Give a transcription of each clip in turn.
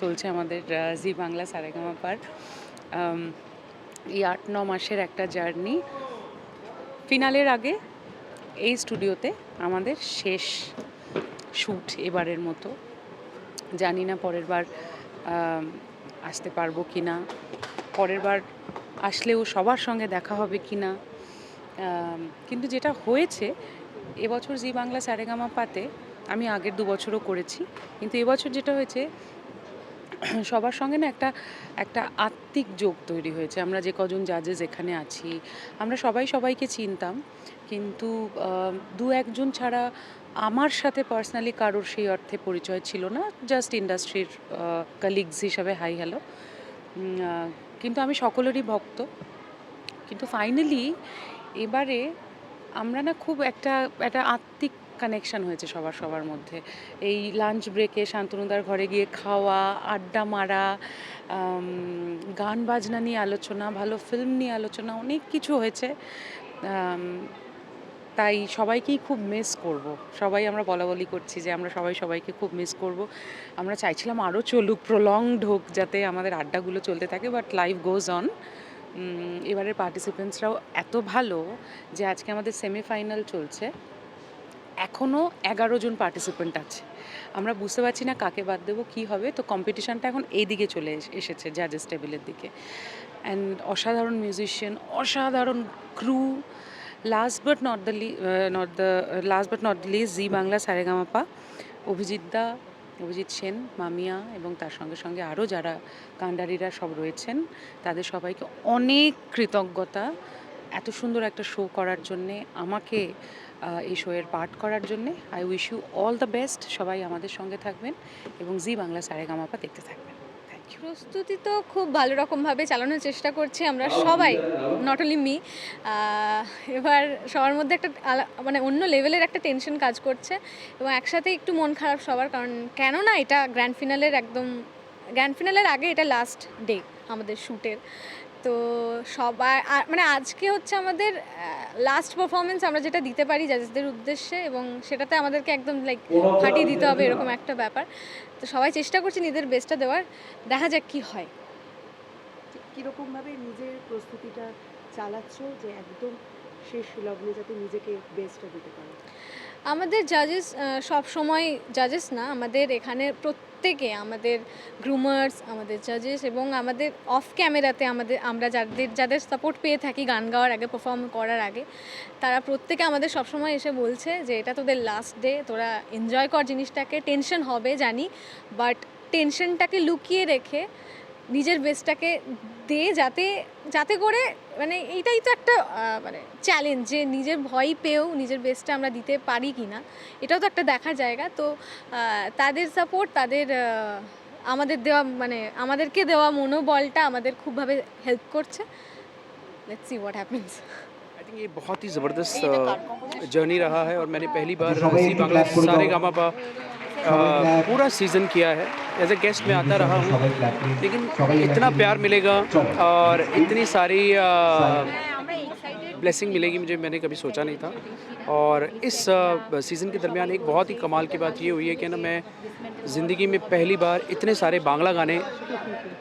চলছে আমাদের জি বাংলা সারেগামাপার আম, এই আট ন মাসের একটা জার্নি। ফিনালের আগে এই স্টুডিওতে আমাদের শেষ শ্যুট এবারের মতো। জানি না পরের বার আসতে পারব কি না পরের বার আসলেও সবার সঙ্গে দেখা হবে কি না কিন্তু যেটা হয়েছে এবছর জি বাংলা সারেগামা পাতে আমি আগের দু বছরও করেছি। কিন্তু এবছর যেটা হয়েছে, সবার সঙ্গে না একটা একটা আত্মিক যোগ তৈরি হয়েছে। আমরা যে কজন জাজেস এখানে আছি, আমরা সবাই সবাইকে চিনতাম। কিন্তু দু একজন ছাড়া আমার সাথে পার্সোনালি কারোর সেই অর্থে পরিচয় ছিল না। জাস্ট ইন্ডাস্ট্রির কালিগস হিসাবে হাই হ্যালো কিন্তু আমি সকলেরই ভক্ত। কিন্তু ফাইনালি এবারে আমরা না খুব একটা একটা আত্মিক কানেকশন হয়েছে সবার সবার মধ্যে। এই লাঞ্চ ব্রেকে শান্তনুদার ঘরে গিয়ে খাওয়া, আড্ডা মারা গান বাজনা নিয়ে আলোচনা, ভালো ফিল্ম নিয়ে আলোচনা, অনেক কিছু হয়েছে। তাই সবাইকেই খুব মিস করব। সবাই আমরা বলা বলি করছি যে আমরা সবাই সবাইকে খুব মিস করব। আমরা চাইছিলাম আরও চলুক প্রলংড হোক, যাতে আমাদের আড্ডাগুলো চলতে থাকে বাট লাইফ গোজ অন এবারের পার্টিসিপেন্টসরাও এত ভালো যে আজকে আমাদের সেমিফাইনাল চলছে। এখনও এগারো জন পার্টিসিপেন্ট আছে। আমরা বুঝতে পারছি না কাকে বাদ দেবো, কী হবে। তো কম্পিটিশানটা এখন এই দিকে চলে এস- এসেছে জাজেস টেবিলের দিকে। অ্যান্ড অসাধারণ মিউজিশিয়ান অসাধারণ crew last but not the not the last but not least Zee Bangla Saregamapa Abhijit da Abhijit Sen মামিয়া এবং তার সঙ্গে সঙ্গে আরও যারা কাণ্ডারিরা সব রয়েছেন, তাদের সবাইকে অনেক কৃতজ্ঞতা। এত সুন্দর একটা শো করার জন্যে আমাকে এই শোয়ের পার্ট করার জন্যে I wish you all the best সবাই আমাদের সঙ্গে থাকবেন এবং জি বাংলা সারেগামাপা দেখতে থাকবেন। প্রস্তুতি তো খুব ভালো রকমভাবে চালানোর চেষ্টা করছি আমরা সবাই নট অনলি মি এবার সবার মধ্যে একটা মানে অন্য লেভেলের একটা টেনশন কাজ করছে এবং একসাথে একটু মন খারাপ সবার, কারণ কেন না এটা গ্র্যান্ড ফিনালের একদম গ্র্যান্ড ফিনালের আগে এটা লাস্ট ডে আমাদের শ্যুটের তো সবাই আর মানে আজকে হচ্ছে আমাদের লাস্ট পারফরমেন্স আমরা যেটা দিতে পারি জাজেসদের উদ্দেশ্যে এবং সেটাতে আমাদেরকে একদম লাইক ফাটিয়ে দিতে হবে এরকম একটা ব্যাপার। তো সবাই চেষ্টা করছি নিজেদের বেস্টটা দেওয়ার, দেখা যাক কি হয়। কীরকমভাবে নিজের প্রস্তুতিটা চালাচ্ছ যে একদম শেষ লগ্নে যাতে নিজেকে বেস্টটা দিতে পারো। আমাদের জাজেস সব সময় জাজেস না, আমাদের এখানে প্রত্যেকে, আমাদের গ্রুমার্স আমাদের জাজেস এবং আমাদের অফ ক্যামেরাতে আমাদের, আমরা যাদের যাদের সাপোর্ট পেয়ে থাকি গান গাওয়ার আগে পারফর্ম করার আগে, তারা প্রত্যেকে আমাদের সবসময় এসে বলছে যে, এটা তোদের লাস্ট ডে তোরা এনজয় কর জিনিসটাকে টেনশন হবে জানি বাট টেনশনটাকে লুকিয়ে রেখে, নিজের বেস্টটাকে দে যাতে যাতে করে মানে এইটাই তো একটা আহ, মানে চ্যালেঞ্জ যে নিজের ভয় পেয়েও নিজের বেস্টটা আমরা দিতে পারি কি না এটাও তো একটা দেখার জায়গা তো আহ, তাদের সাপোর্ট তাদের আহ, আমাদের দেওয়া মানে আমাদেরকে দেওয়া মনোবলটা আমাদের খুবভাবে হেল্প করছে let's see what happens I think ये बहुत ही ज़बरदस्त जर्नी रहा है और मैंने पहली बार जी बांग्ला सारे गामा पा पूरा सीज़न किया है। एज ए गेस्ट मैं आता रहा हूँ लेकिन इतना प्यार मिलेगा और इतनी सारी ब्लेसिंग मिलेगी मुझे मैंने कभी सोचा नहीं था। और इस सीज़न के दरमियान एक बहुत ही कमाल की बात ये हुई है कि ना मैं ज़िंदगी में पहली बार इतने सारे बांग्ला गाने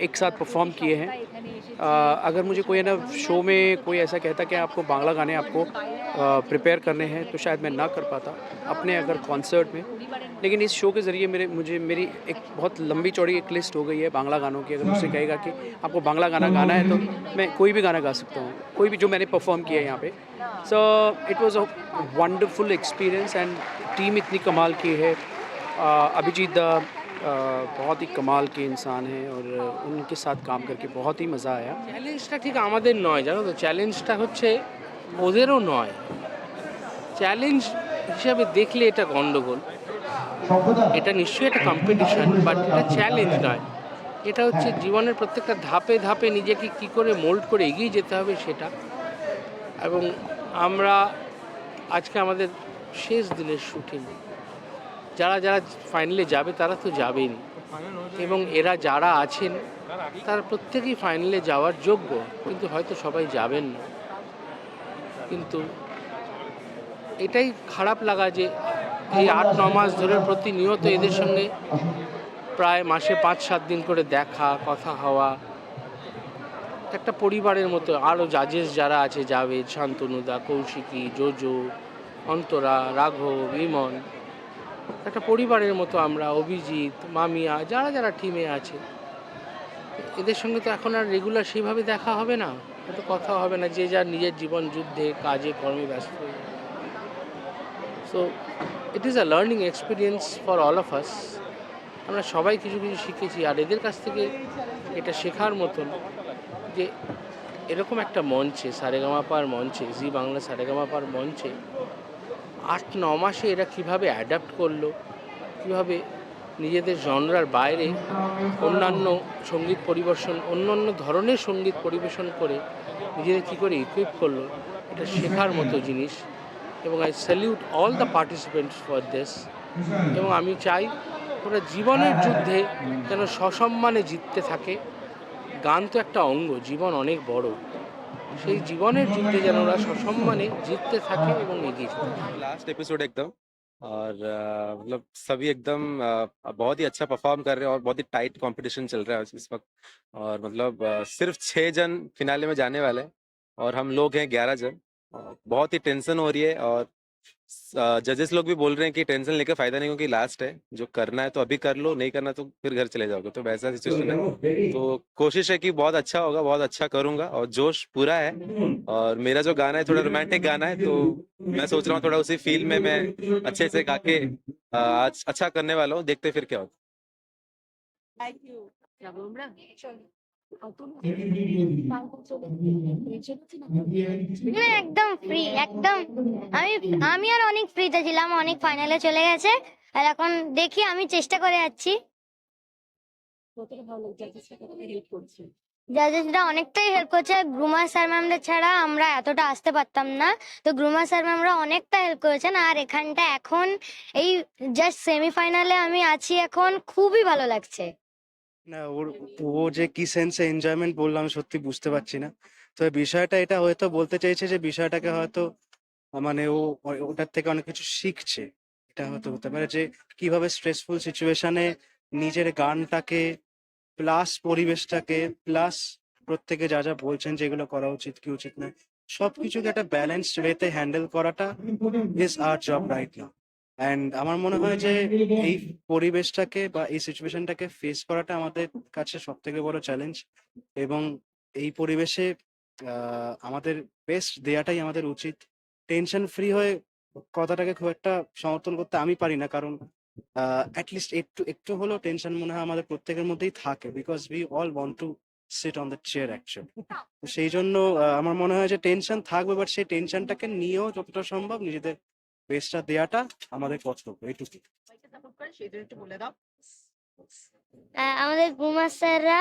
एक साथ परफॉर्म किए हैं। अ, अगर मुझे कोई है ना शो में कोई ऐसा कहता कि आपको बांग्ला गाने आपको प्रिपेयर करने हैं तो शायद मैं ना कर पाता अपने अगर कॉन्सर्ट में लेकिन इस शो के ज़रिए मेरे मुझे मेरी एक बहुत लंबी चौड़ी एक लिस्ट हो गई है बांग्ला गानों की अगर मुझसे कहेगा कि आपको बांग्ला गाना गाना है तो मैं कोई भी गाना गा सकता हूँ कोई भी जो मैंने परफॉर्म किया है यहाँ पे so it was a wonderful experience and team इतनी कमाल की है अ, अभिजीत दा अ, बहुत ही कमाल के इंसान हैं और उनके साथ काम करके बहुत ही मज़ा आया চ্যালেঞ্জটা ঠিক আমাদের নয় জানো তো চ্যালেঞ্জটা হচ্ছে ওদেরও নয়। চ্যালেঞ্জ হিসাবে দেখলে এটা গন্ডগোল। এটা নিশ্চয়ই একটা কম্পিটিশন বাট এটা চ্যালেঞ্জ নয়। এটা হচ্ছে জীবনের প্রত্যেকটা ধাপে ধাপে নিজেকে কি করে মোল্ড করে এগিয়ে যেতে হবে সেটা। এবং আমরা আজকে আমাদের শেষ দিনের শুটিং যারা যারা ফাইনালে যাবে, তারা তো যাবেই এবং এরা যারা আছেন, তারা প্রত্যেকেই ফাইনালে যাওয়ার যোগ্য, কিন্তু হয়তো সবাই যাবেন না। কিন্তু এটাই খারাপ লাগা যে এই আট, ন মাস ধরে প্রতিনিয়ত এদের সঙ্গে প্রায় মাসে পাঁচ, সাত দিন করে দেখা, কথা হওয়া, একটা পরিবারের মতো, আরও জাজেস যারা আছে, জাভেদ শান্তনুদা কৌশিকী, জোজো, অন্তরা, রাঘব, ইমন, একটা পরিবারের মতো আমরা, অভিজিৎ, মামিয়া, যারা যারা টিমে আছে, এদের সঙ্গে তো এখন আর রেগুলার সেইভাবে দেখা হবে না। হয়তো কথা হবে না, যে যার নিজের জীবন যুদ্ধে, কাজে, কর্মে ব্যস্ত। So it is a learning experience for all of us আমরা সবাই কিছু কিছু শিখেছি, আর এদের কাছ থেকে এটা শেখার মতন যে এরকম একটা মঞ্চে, সারেগামাপার মঞ্চে, জি বাংলা সারেগামাপার মঞ্চে আট, ন মাসে এরা কীভাবে অ্যাডাপ্ট করল, কীভাবে নিজেদের জনরার বাইরে অন্যান্য সংগীত পরিবেশন অন্য অন্য ধরনের সংগীত পরিবেশন করে নিজেদের কী করে ইকুইপ করল, এটা শেখার মতো জিনিস। এবং I salute all the participants for দেশ এবং আমি চাই ওরা জীবনের যুদ্ধে যেন সসম্মানে জিততে থাকে। গান তো একটা অঙ্গ, জীবন অনেক বড়। সেই জীবনের যুদ্ধে যেন ওরা সসম্মানে জিততে থাকে এবং এগিয়ে লাস্ট এপিসোড একদম। और मतलब सभी एकदम बहुत ही अच्छा परफॉर्म कर रहे हैं और बहुत ही टाइट कंपटीशन चल रहा है इस वक्त। और मतलब सिर्फ़ छः जन फिनाले में जाने वाले हैं और हम लोग हैं ग्यारह जन। बहुत ही टेंशन हो रही है और जजेस लोग भी बोल रहे हैं कि टेंशन लेकर फ़ायदा नहीं, क्योंकि लास्ट है। जो करना है तो अभी कर लो, नहीं करना तो फिर घर चले जाओगे। तो वैसा सिचुएशन है। तो कोशिश है कि बहुत अच्छा होगा, बहुत अच्छा करूँगा और जोश पूरा है। और मेरा जो गाना है, थोड़ा रोमांटिक गाना है तो मैं सोच रहा हूँ थोड़ा उसी फ़ील्ड में मैं अच्छे से गा के आज अच्छा करने वाला हूँ। देखते फिर क्या होता थैंक यू একদম ফ্রি একদম আমি আমি আর অনেক ফ্রিতে ছিলাম, অনেক ফাইনালে চলে গেছে। আর এখন দেখি, আমি চেষ্টা করে যাচ্ছি। জাজেসরা অনেকটাই হেল্প করছে। গ্রুমার স্যার ম্যামদের ছাড়া আমরা এতটা আসতে পারতাম না। তো গ্রুমার স্যার ম্যামরা অনেকটা হেল্প করেছেন। আর এখানটা এখন এই জাস্ট সেমিফাইনালে আমি আছি এখন, খুবই ভালো লাগছে। না ওর ও যে কি সেন্সে এনজয়মেন্ট বললাম সত্যি বুঝতে পারছি না। তো বিষয়টা এটা হয়তো বলতে চাইছে যে বিষয়টাকে হয়তো মানে ও ওটার থেকে অনেক কিছু শিখছে। এটা হয়তো হতে পারে যে কীভাবে স্ট্রেসফুল সিচুয়েশনে নিজের গানটাকে প্লাস পরিবেশটাকে প্লাস প্রত্যেকে যা যা বলছেন যেগুলো করা উচিত কি উচিত নয় সবকিছুকে একটা ব্যালেন্সড ওয়েতে হ্যান্ডেল করাটা is our job right now and আমার মনে হয় যে এই পরিবেশটাকে বা এই সিচুয়েশনটাকে ফেস করাটা আমাদের কাছে সব থেকে বড় চ্যালেঞ্জ এবং এই পরিবেশে আমাদের বেস্ট দেয়াটাই আমাদের উচিত। টেনশন ফ্রি হয়ে কথাটাকে খুব একটা সমর্থন করতে আমি পারি না কারণ অ্যাটলিস্ট একটু একটু হলেও টেনশন মনে হয় আমাদের প্রত্যেকের মধ্যেই থাকে because we all want to sit on the chair actually সেই জন্য আমার মনে হয় যে টেনশন থাকবে বাট সেই টেনশনটাকে নিয়েও যতটা সম্ভব নিজেদের স্পেসটা দেয়াটা আমাদের কর্তব্য এইটুকু আমাদের গুমা স্যাররা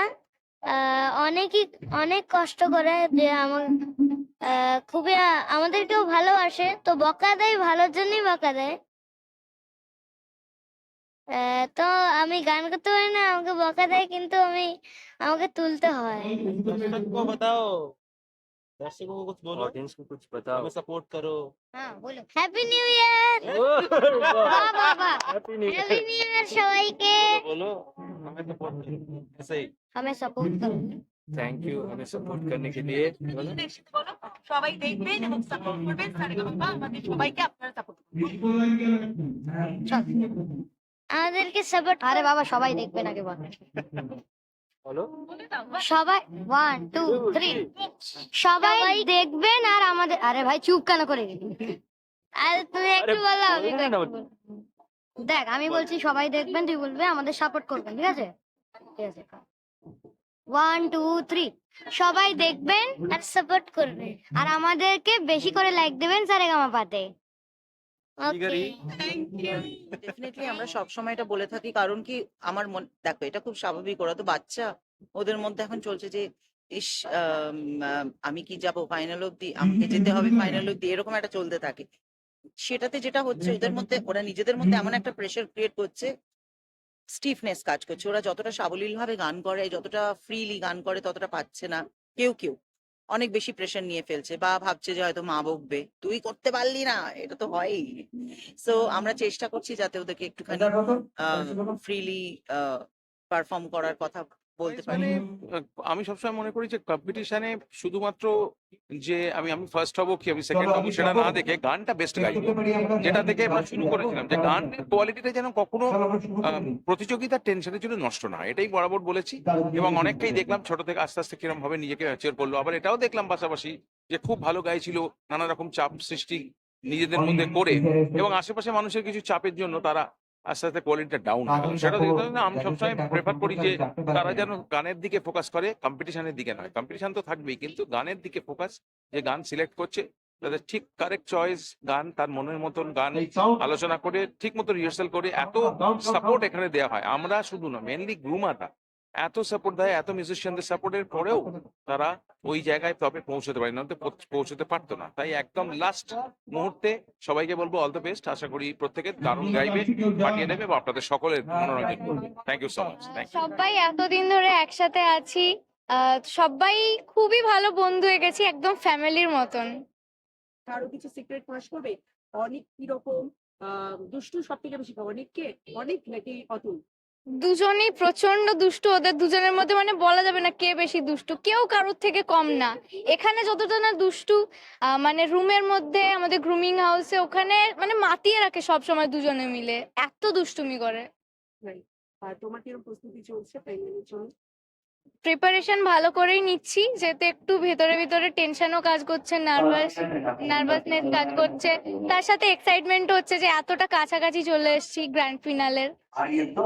অনেকই অনেক কষ্ট করে যে আমার খুবই আমাদেরকেও ভালোবাসে তো বকা দেয় ভালোর জন্যই বকা দেয়। তো আমি গান করতে পারি না আমাকে বকা দেয় কিন্তু আমি আমাকে তুলতে হয়। दर्शकों को कुछ बोलो ऑडियंस को कुछ बताओ हमें सपोर्ट करो হ্যাঁ বলো হ্যাপি নিউ ইয়ার বাহ বাহ বাহ happy new happy new year সবাইকে बोलो हमें सपोर्ट करो ऐसे ही আমি সাপোর্ট করো थैंक यू हमें सपोर्ट करने के लिए সবাই দেখবেন এবং সাপোর্ট করবেন সারেগামাপা আমাদের সবাইকে আপনারা সাপোর্ট আমাদেরকে সাপোর্ট আরে বাবা সবাই দেখবেন আগে বল সবাই ওয়ান টু থ্রি সবাই দেখবেন আর আমাদের আরে ভাই চুপ কেন করে? আরে তুমি একটু বলো আমি। দেখ আমি বলছি সবাই দেখবেন তুই বলবে আমাদের সাপোর্ট করবেন ঠিক আছে? ঠিক আছে ওয়ান টু থ্রি সবাই দেখবেন আর সাপোর্ট করবেন আর আমাদেরকে বেশি করে লাইক দেবেন সারেগামা পাতে ডেফিনেটলি আমরা সবসময় এটা বলে থাকি কারণ কি আমার মন দেখো এটা খুব স্বাভাবিক ওরা তো বাচ্চা। ওদের মধ্যে এখন চলছে যে ইস আমি কি যাব ফাইনাল অব্দি আমাকে যেতে হবে ফাইনাল অব্দি এরকম একটা চলতে থাকে। সেটাতে যেটা হচ্ছে ওদের মধ্যে ওরা নিজেদের মধ্যে এমন একটা প্রেশার ক্রিয়েট করছে স্টিফনেস কাজ করছে। ওরা যতটা সাবলীল ভাবে গান করে যতটা ফ্রিলি গান করে ততটা পাচ্ছে না। কেউ কেউ। অনেক বেশি প্রেশার নিয়ে ফেলছে বা ভাবছে যে হয়তো মা বকবে। তুই করতে পারলি না এটা তো হয়ই। সো আমরা চেষ্টা করছি যাতে ওদেরকে একটুখানি ফ্রিলি পারফর্ম করার কথা বলতে পারি। মানে আমি সবসময় মনে করি যে কম্পিটিশনে শুধুমাত্র যে আমি আমি ফার্স্ট হব কি আমি সেকেন্ড হব সেটা না দেখে গানটা বেস্ট গাইবো যেটা থেকে আমরা শুরু করেছিলাম যে গানের কোয়ালিটিটা যেন কখনো প্রতিযোগিতার টেনশনের জন্য নষ্ট না এটাই বরাবর বলেছি। এবং অনেককেই দেখলাম ছোট থেকে আস্তে আস্তে কিরম ভাবে নিজেকে ম্যাচিওর করল। আবার এটাও দেখলাম পাশাপাশি যে খুব ভালো গাইছিল নানা রকম চাপ সৃষ্টি নিজেদের মধ্যে করে। এবং আশেপাশে মানুষের কিছু চাপের জন্য তারা আস্তে আস্তে কোয়ালিটিটা ডাউন সেটা না আমি সবসময় প্রেফার করি যে তারা যেন গানের দিকে ফোকাস করে কম্পিটিশনের দিকে নয়। কম্পিটিশন তো থাকবেই কিন্তু গানের দিকে ফোকাস যে গান সিলেক্ট করছে তাদের ঠিক কারেক্ট চয়েস গান তার মনের মতন গান আলোচনা করে ঠিক মতো রিহার্সাল করে এত সাপোর্ট এখানে দেওয়া হয়। আমরা শুধু না মেনলি গ্রুমাররা এত সাপোর্ট দেয় এত মিউজিশিয়ানদের সাপোর্টের পরেও তারা ওই জায়গায় তবে পৌঁছতে পারে না তো পৌঁছতে পারতো না। তাই একদম লাস্ট মুহূর্তে সবাইকে বলব অল দ্য বেস্ট আশা করি প্রত্যেকে দারুণ গাইবে পাঠিয়ে দেবে বা আপনাদের সকলের মনোরঞ্জন করবে। Thank you so much thank you সবাই এতদিন ধরে একসাথে আছি আহ, সবাই খুবই ভালো বন্ধু হয়ে গেছি একদম ফ্যামিলির মতন। কারও কিছু সিক্রেট ফাঁস করবে? অনেক কীরকম? আহ, দুষ্টু সব থেকে বেশি অনেক কে অনেক নাকি অতুল? দুজনেই প্রচণ্ড দুষ্টু ওদের দুজনের মধ্যে মানে বলা যাবে না কে বেশি দুষ্টু কেউ কারোর থেকে কম না। এখানে যতটা না দুষ্টু আহ, মানে রুমের মধ্যে আমাদের গ্রুমিং হাউসে ওখানে মানে মাতিয়ে রাখে সব সময় দুজনে মিলে এত দুষ্টুমি করে। তোমার কীরকম প্রস্তুতি চলছে প্রিপারেশন ভালো করেই নিচ্ছি যেতে একটু ভেতরে ভিতরে টেনশনও কাজ করছে নার্ভাস নার্ভাসনেস কাজ করছে। তার সাথে এক্সাইটমেন্ট হচ্ছে যে এতটা কাছাকাছি চলে এসেছি গ্র্যান্ড ফিনালের